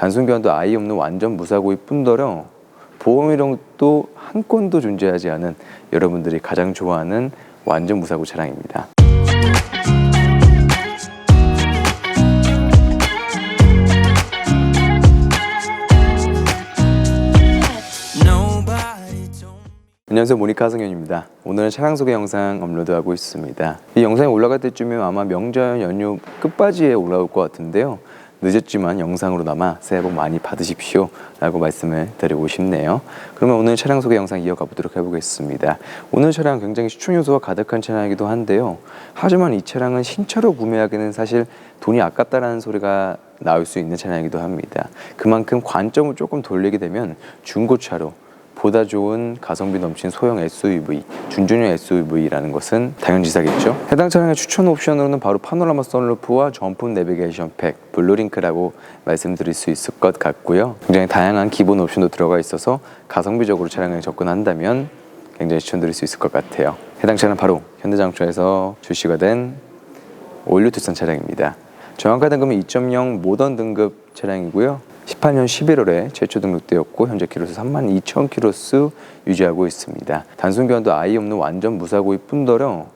단순 교환도 아예 없는 완전 무사고일 뿐더러 보험 이력도 한 건도 존재하지 않은 여러분들이 가장 좋아하는 완전 무사고 차량입니다. 안녕하세요 모니카 하성현입니다. 오늘은 차량 소개 영상 업로드하고 있습니다. 이 영상이 올라갈 때쯤이면 아마 명절 연휴 끝바지에 올라올 것 같은데요. 늦었지만 영상으로나마 새해 복 많이 받으십시오 라고 말씀을 드리고 싶네요. 그러면 오늘 차량 소개 영상 이어가 보도록 해보겠습니다. 오늘 차량 굉장히 추천 요소가 가득한 차량이기도 한데요. 하지만 이 차량은 신차로 구매하기는 사실 돈이 아깝다라는 소리가 나올 수 있는 차량이기도 합니다. 그만큼 관점을 조금 돌리게 되면 중고차로 보다 좋은 가성비 넘친 소형 SUV, 준준형 SUV라는 것은 당연지사겠죠. 해당 차량의 추천 옵션으로는 바로 파노라마 선루프와 전품 내비게이션 팩, 블루링크라고 말씀드릴 수 있을 것 같고요. 굉장히 다양한 기본 옵션도 들어가 있어서 가성비적으로 차량에 접근한다면 굉장히 추천드릴 수 있을 것 같아요. 해당 차량 바로 현대자동차에서 출시가 된 올류 투싼 차량입니다. 정확한 등급은 2.0 모던 등급 차량이고요. 18년 11월에 최초 등록되었고 현재 키로수 3만 2천 키로수 유지하고 있습니다. 단순 교환도 아예 없는 완전 무사고일 뿐더러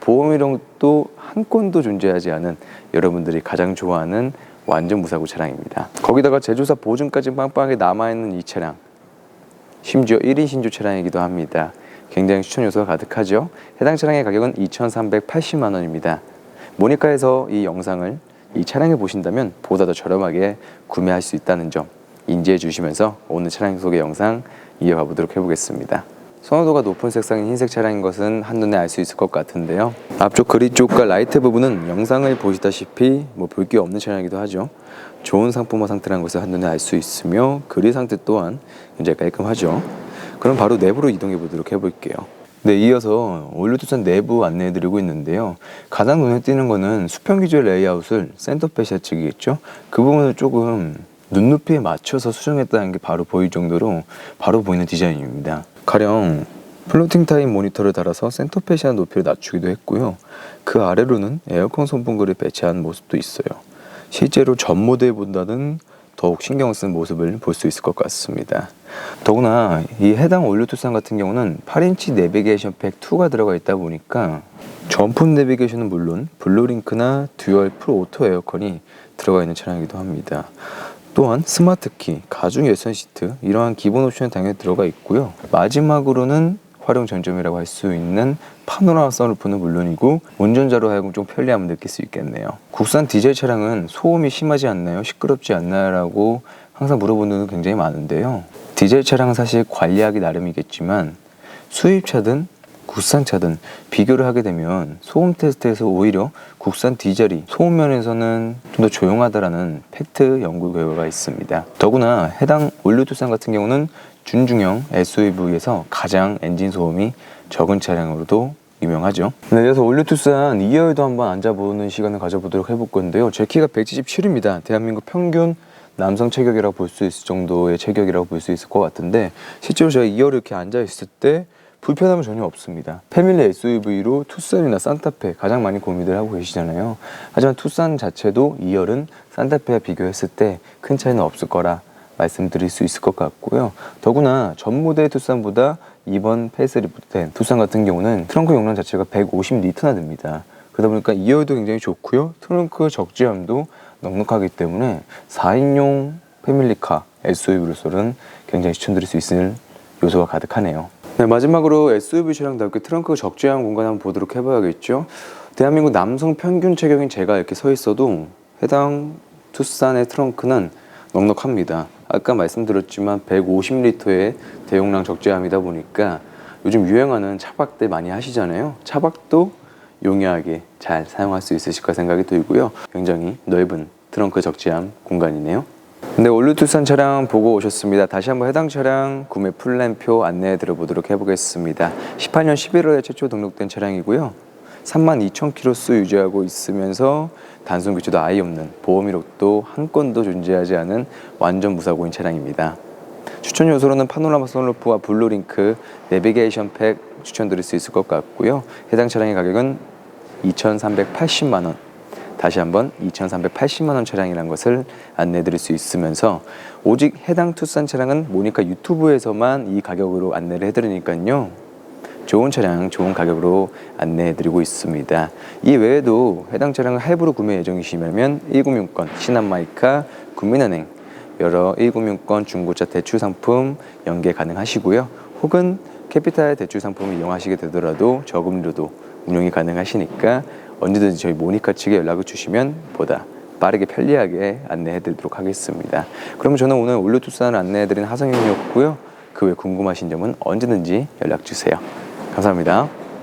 보험 이력도 한 건도 존재하지 않은 여러분들이 가장 좋아하는 완전 무사고 차량입니다. 거기다가 제조사 보증까지 빵빵하게 남아있는 이 차량 심지어 1인 신조 차량이기도 합니다. 굉장히 추천 요소가 가득하죠. 해당 차량의 가격은 2,380만 원입니다. 모니카에서 이 영상을 이 차량을 보신다면 보다 더 저렴하게 구매할 수 있다는 점 인지해 주시면서 오늘 차량 소개 영상 이어가 보도록 해보겠습니다. 선호도가 높은 색상인 흰색 차량인 것은 한눈에 알 수 있을 것 같은데요. 앞쪽 그리 쪽과 라이트 부분은 영상을 보시다시피 뭐 볼 게 없는 차량이기도 하죠. 좋은 상품화 상태라는 것을 한눈에 알 수 있으며 그리 상태 또한 굉장히 깔끔하죠. 그럼 바로 내부로 이동해 보도록 해볼게요. 네, 이어서 올류투싼 내부 안내해드리고 있는데요. 가장 눈에 띄는 거는 수평 기조 레이아웃을 센터페시아 측이겠죠. 그 부분을 조금 눈높이에 맞춰서 수정했다는 게 바로 보일 정도로 바로 보이는 디자인입니다. 가령 플로팅 타임 모니터를 달아서 센터페시아 높이를 낮추기도 했고요. 그 아래로는 에어컨 선풍기를 배치한 모습도 있어요. 실제로 전 모델보다는 더욱 신경 쓴 모습을 볼 수 있을 것 같습니다. 더구나 이 해당 올류 투싼 같은 경우는 8인치 내비게이션 팩 2가 들어가 있다 보니까 전품 내비게이션은 물론 블루링크나 듀얼 프로 오토 에어컨이 들어가 있는 차량이기도 합니다. 또한 스마트 키, 가중 열선 시트 이러한 기본 옵션이 당연히 들어가 있고요. 마지막으로는 활용 전점이라고 할 수 있는 파노라마 선루프는 물론이고 운전자로 하여금 좀 편리함을 느낄 수 있겠네요. 국산 디젤 차량은 소음이 심하지 않나요? 시끄럽지 않나요? 라고 항상 물어보는 분들 굉장히 많은데요. 디젤 차량은 사실 관리하기 나름이겠지만 수입차든 국산차든 비교를 하게 되면 소음 테스트에서 오히려 국산 디젤이 소음 면에서는 좀 더 조용하다라는 팩트 연구 결과가 있습니다. 더구나 해당 투싼 같은 경우는 준중형 SUV에서 가장 엔진 소음이 적은 차량으로도 유명하죠. 네, 그래서 올류 투싼 2열도 한번 앉아보는 시간을 가져보도록 해볼 건데요. 제 키가 177입니다. 대한민국 평균 남성 체격이라고 볼 수 있을 정도의 체격이라고 볼 수 있을 것 같은데 실제로 제가 2열에 이렇게 앉아 있을 때 불편함은 전혀 없습니다. 패밀리 SUV로 투싼이나 산타페 가장 많이 고민들 하고 계시잖아요. 하지만 투싼 자체도 2열은 산타페와 비교했을 때 큰 차이는 없을 거라 말씀드릴 수 있을 것 같고요. 더구나 전 모델 투싼보다 이번 페이스리프트된 투싼 같은 경우는 트렁크 용량 자체가 150리터나 됩니다. 그러다 보니까 2열도 굉장히 좋고요. 트렁크 적재함도 넉넉하기 때문에 4인용 패밀리카 SUV로서는 굉장히 추천드릴 수 있을 요소가 가득하네요. 네, 마지막으로 SUV 차량답게 트렁크 적재함 공간 한번 보도록 해봐야겠죠. 대한민국 남성 평균 체격인 제가 이렇게 서 있어도 해당 투싼의 트렁크는 넉넉합니다. 아까 말씀드렸지만 150리터의 대용량 적재함이다 보니까 요즘 유행하는 차박들 많이 하시잖아요. 차박도 용이하게 잘 사용할 수 있으실 까 생각이 들고요. 굉장히 넓은 트렁크 적재함 공간이네요. 네, 올류투싼 차량 보고 오셨습니다. 다시 한번 해당 차량 구매 플랜표 안내해 드려보도록 해보겠습니다. 18년 11월에 최초 등록된 차량이고요. 3만 2천 킬로수 유지하고 있으면서 단순 교체도 아예 없는 보험 이력도 한 건도 존재하지 않은 완전 무사고인 차량입니다. 추천 요소로는 파노라마 선루프와 블루링크, 내비게이션 팩 추천드릴 수 있을 것 같고요. 해당 차량의 가격은 2,380만 원. 다시 한번 2,380만 원 차량이라는 것을 안내해 드릴 수 있으면서 오직 해당 투싼 차량은 모니카 유튜브에서만 이 가격으로 안내를 해 드리니까요. 좋은 차량 좋은 가격으로 안내해 드리고 있습니다. 이 외에도 해당 차량을 할부로 구매 예정이시면 1금융권, 신한마이카, 국민은행 여러 1금융권 중고차 대출 상품 연계 가능하시고요. 혹은 캐피탈 대출 상품을 이용하시게 되더라도 저금리로도 운용이 가능하시니까 언제든지 저희 모니카 측에 연락을 주시면 보다 빠르게 편리하게 안내해 드리도록 하겠습니다. 그러면 저는 오늘 올류투싼을 안내해 드린 하성현이었고요. 그 외 궁금하신 점은 언제든지 연락 주세요. 감사합니다.